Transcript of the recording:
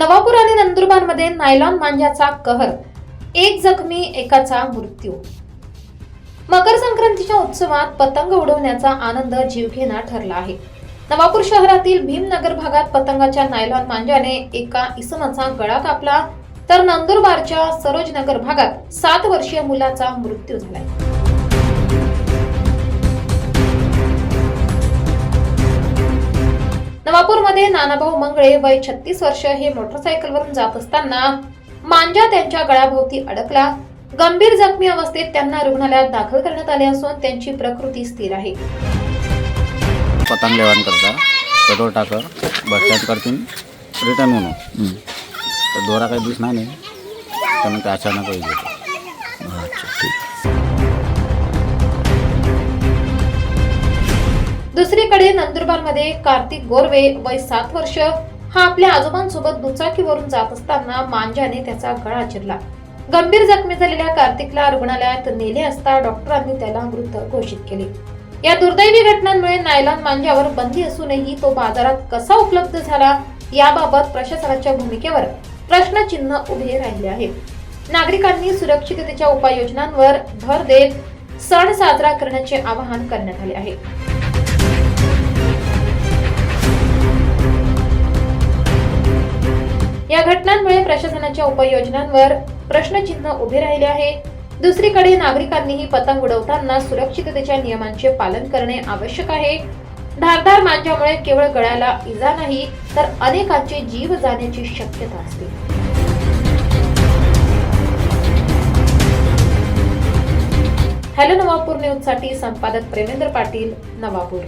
नवापूर आणि नंदुरबारमध्ये नायलॉन मांजाचा कहर एक जखमी एकाचा मृत्यू. मकर संक्रांतीच्या उत्सवात पतंग उडवण्याचा आनंद जीवघेणा ठरला आहे. नवापूर शहरातील भीमनगर भागात पतंगाच्या नायलॉन मांजाने एका इसमाचा गळा कापला तर नंदुरबारच्या सरोजनगर भागात सात वर्षीय मुलाचा मृत्यू झालाय. नवापूरमध्ये नानाभाऊ मंगळे वय छत्तीस वर्ष हे मोटरसायकलवरून जात असताना मांजा त्यांच्या गळ्याभोवती अडकला. गंभीर जखमी अवस्थेत त्यांना रुग्णालयात दाखल करण्यात आले असून त्यांची प्रकृती स्थिर आहे. पतंग लेवान करता पेट्रोल टाकर बस स्टँड करतीन रिटर्न म्हणून तर दोरा काही दिसणार नाही. त्यामुळे ते अचानक होईल अच्छा ठीक. दुसरीकडे नंदुरबारमध्ये कार्तिक गोरवे वय सात वर्ष. हा आपल्या आजोबांसोबत दुचाकीवरून जात असताना मांजाने त्याचा गळा चिरला. गंभीर जखमी झालेल्या कार्तिकला रुग्णालयात नेले असता डॉक्टरांनी त्याला मृत घोषित केले. या दुर्दैवी घटनांमुळे नायलॉन मांजावर बंदी असूनही तो बाजारात कसा उपलब्ध झाला याबाबत प्रशासनाच्या भूमिकेवर प्रश्नचिन्ह उभे राहिले आहे. नागरिकांनी सुरक्षिततेच्या उपाययोजनांवर भर देत सण साजरा करण्याचे आवाहन करण्यात आले आहे. या घटनांमुळे प्रशासनाच्या उपाययोजनांवर प्रश्नचिन्ह उभे राहिले आहे. दुसरीकडे नागरिकांनीही पतंग उडवताना सुरक्षिततेच्या नियमांचे पालन करणे आवश्यक आहे. धारदार मांजामुळे केवळ गळ्याला इजा नाही तर अनेकांचे जीव जाण्याची शक्यता असते. हॅलो नवापूर न्यूजसाठी संपादक प्रेमेंद्र पाटील नवापूर.